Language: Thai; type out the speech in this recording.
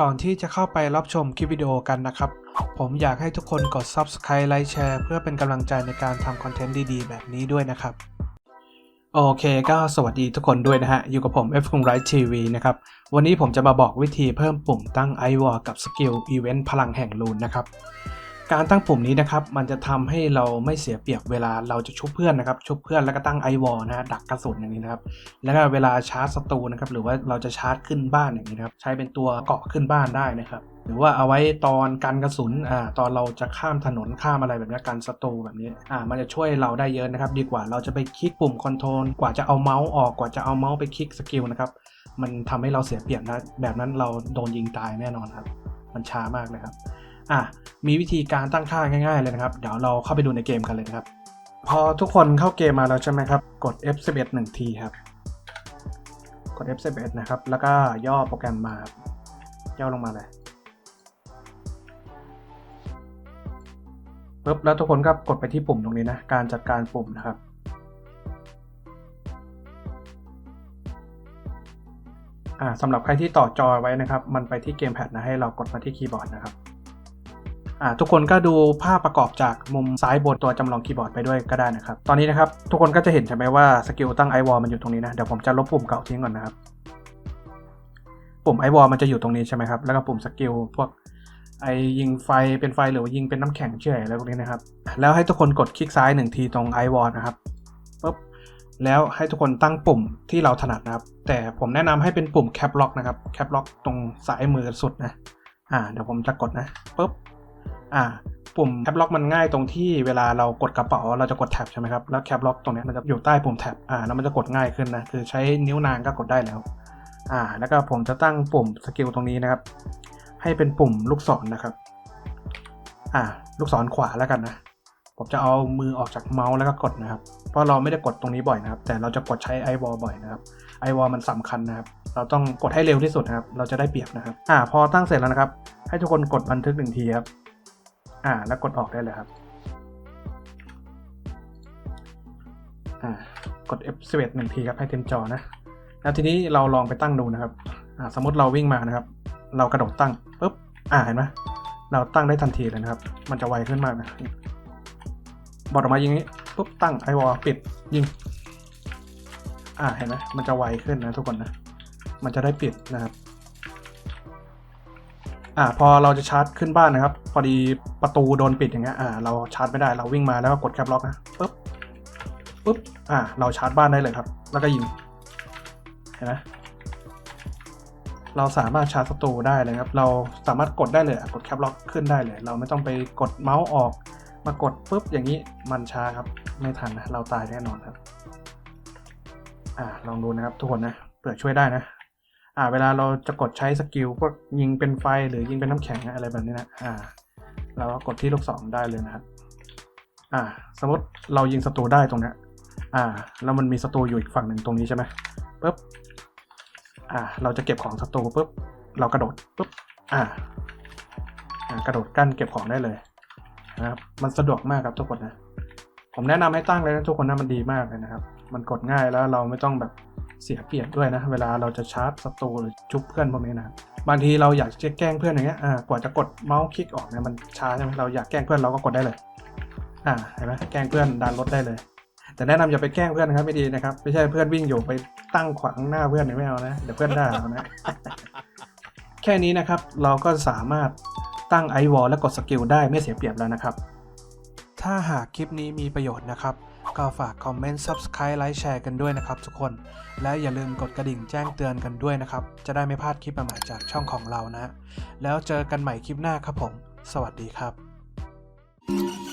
ก่อนที่จะเข้าไปรับชมคลิปวิดีโอกันนะครับ ผมอยากให้ทุกคนกด Subscribe ไลค์แชร์เพื่อเป็นกำลังใจในการทำคอนเทนต์ดีๆ แบบนี้ด้วยนะครับ โอเคก็สวัสดีทุกคนด้วยนะฮะ อยู่กับผม F คุงไรท์ทีวีนะครับ วันนี้ผมจะมาบอกวิธีเพิ่มปุ่มตั้ง i w a r กับสกิลอีเวนต์พลังแห่งลูนนะครับ การตั้งปุ่มนี้นะครับมันจะทำให้เราไม่เสียเปรียบเวลาเราจะชุบเพื่อนนะครับชุบเพื่อนแล้วก็ตั้งไอวอลนะฮะดักกระสุนอย่างนี้นะครับแล้วก็เวลาชาร์จศัตรูนะครับหรือว่าเราจะชาร์จขึ้นบ้านอย่างนี้นะครับใช้เป็นตัวเกาะขึ้นบ้านได้นะครับหรือว่าเอาไว้ตอนกันกระสุนอ่าตอนเราจะข้ามถนนข้ามอะไรแบบนี้กันศัตรูแบบนี้อ่ามันจะช่วยเราได้เยอะนะครับ ดีกว่าเราจะไปคลิกปุ่มคอนโทรลกว่าจะเอาเมาส์ออกกว่าจะเอาเมาส์ไปคลิกสกิลนะครับมันทำให้เราเสียเปรียบนะแบบนั้นเราโดนยิงตายแน่นอนครับ มันช้ามากเลยครับ อะมีวิธีการตั้งค่าง่ายๆเลยนะครับ เดี๋ยวเราเข้าไปดูในเกมกันเลยนะครับ พอทุกคนเข้าเกมมาแล้วใช่ไหมครับ กด F11 หนึ่งทีครับ กด F11 นะครับ แล้วก็ย่อโปรแกรมมาครับย่อลงมาเลยปุ๊บแล้วทุกคนก็กดไปที่ปุ่มตรงนี้นะ การจัดการปุ่มนะครับ อ่าสำหรับใครที่ต่อจอไว้นะครับ มันไปที่เกมแพดนะ ให้เรากดมาที่คีย์บอร์ดนะครับ ทุกคนก็ดูภาพประกอบจากมุมซ้ายบนตัวจำลองคีย์บอร์ดไปด้วยก็ได้นะครับ ตอนนี้นะครับ ทุกคนก็จะเห็นใช่ไหมว่าสกิลตั้งไอวอลมันอยู่ตรงนี้นะ เดี๋ยวผมจะลบปุ่มเก่าทิ้งก่อนนะครับ ปุ่มไอวอลมันจะอยู่ตรงนี้ใช่ไหมครับ แล้วก็ปุ่มสกิลพวกไอยิงไฟเป็นไฟหรือว่ายิงเป็นน้ำแข็งเฉยอะไรพวกนี้นะครับ แล้วให้ทุกคนกดคลิกซ้ายหนึ่งทีตรงไอวอลนะครับปุ๊บแล้วให้ทุกคนตั้งปุ่มที่เราถนัดนะครับ แต่ผมแนะนำให้เป็นปุ่มแคปล็อกนะครับแคปล็อกตรงซ้ายมือสุดนะอ่าเดี๋ยวผมจะกดนะปุ๊บ อ่าปุ่มแคปล็อกมันง่ายตรงที่เวลาเรากดกระเป๋าเราจะกดแท็บใช่ไหมครับ แล้วแคปล็อกตรงนี้มันจะอยู่ใต้ปุ่มแท็บอ่าแล้วมันจะกดง่ายขึ้นนะ คือใช้นิ้วนางก็กดได้แล้ว อ่า แล้วก็ผมจะตั้งปุ่มสกิลตรงนี้นะครับ ให้เป็นปุ่มลูกศรนะครับ อ่า ลูกศรขวาแล้วกันนะ ผมจะเอามือออกจากเมาส์แล้วก็กดนะครับ เพราะเราไม่ได้กดตรงนี้บ่อยนะครับ แต่เราจะกดใช้ไอวอลบ่อยนะครับ ไอวอลมันสำคัญนะครับ เราต้องกดให้เร็วที่สุดนะครับ เราจะได้เปรียบนะครับ อ่า พอตั้งเสร็จแล้วนะครับ ให้ทุกคนกดบันทึกหนึ่งทีครับ อ่า แล้วกดออกได้เลยครับ อ่า กด F11 หนึ่งทีครับให้เต็มจอนะ แล้วทีนี้เราลองไปตั้งดูนะครับ อ่า สมมติเราวิ่งมานะครับ เรากระโดดตั้งปุ๊บ อ่า เห็นไหมเราตั้งได้ทันทีเลยนะครับ มันจะไวขึ้นมากนะบอดออกมาอยิงนี้ปุ๊บตั้งไอวอลปิดยิง อ่า เห็นไหมมันจะไวขึ้นนะทุกคนนะ มันจะได้ปิดนะครับ อ่าพอเราจะชาร์จขึ้นบ้านนะครับ พอดีประตูโดนปิดอย่างเงี้ยอ่าเราชาร์จไม่ได้เราวิ่งมาแล้วก็กดแคปล็อกนะปุ๊บปุ๊บอ่าเราชาร์จบ้านได้เลยครับ แล้วก็ยิงเห็นไหมเราสามารถชาร์จศัตรูได้เลยครับ เราสามารถกดได้เลยกดแคปล็อกขึ้นได้เลย เราไม่ต้องไปกดเมาส์ออก มากดปุ๊บอย่างนี้มันช้าครับ ไม่ทันนะ เราตายแน่นอนครับ อ่าลองดูนะครับทุกคนนะเผื่อช่วยได้นะ อ่า เวลาเราจะกดใช้สกิลพวกยิงเป็นไฟหรือยิงเป็นน้ำแข็งอะไรแบบนี้นะ อ่า เราก็กดที่ลูกศรได้เลยนะครับ อ่า สมมติเรายิงศัตรูได้ตรงเนี้ยอ่า แล้วมันมีศัตรูอยู่อีกฝั่งหนึ่งตรงนี้ใช่ไหมปุ๊บ อ่า เราจะเก็บของศัตรูปุ๊บ เรากระโดดปุ๊บ อ่า อ่า กระโดดกั้นเก็บของได้เลยนะครับ มันสะดวกมากครับทุกคนนะ ผมแนะนำให้ตั้งเลยนะทุกคนนะมันดีมากเลยนะครับ มันกดง่ายแล้วเราไม่ต้องแบบ เสียเปรียบด้วยนะ เวลาเราจะชาร์จศัตรูหรือชุบเพื่อนพวกนี้นะบางทีเราอยากจะแกล้งเพื่อนอย่างเงี้ยอ่ากว่าจะกดเมาส์คลิกออกเนี่ยมันช้าใช่ไหมเราอยากแกล้งเพื่อนเราก็กดได้เลยอ่าเห็นไหมแกล้งเพื่อนดันรถได้เลย แต่แนะนำอย่าไปแกล้งเพื่อนนะครับไม่ดีนะครับไม่ใช่เพื่อนวิ่งอยู่ไปตั้งขวางหน้าเพื่อนไม่เอานะเดี๋ยวเพื่อนด่าเอานะแค่นี้นะครับเราก็สามารถตั้งไอวอลและกดสกิลได้ไม่เสียเปรียบแล้วนะครับ ถ้าหากคลิปนี้มีประโยชน์นะครับ ก็ฝากคอมเมนต์ Subscribe ไลค์แชร์กันด้วยนะครับทุกคน และอย่าลืมกดกระดิ่งแจ้งเตือนกันด้วยนะครับ จะได้ไม่พลาดคลิปใหม่ๆจากช่องของเรานะ แล้วเจอกันใหม่คลิปหน้าครับผม สวัสดีครับ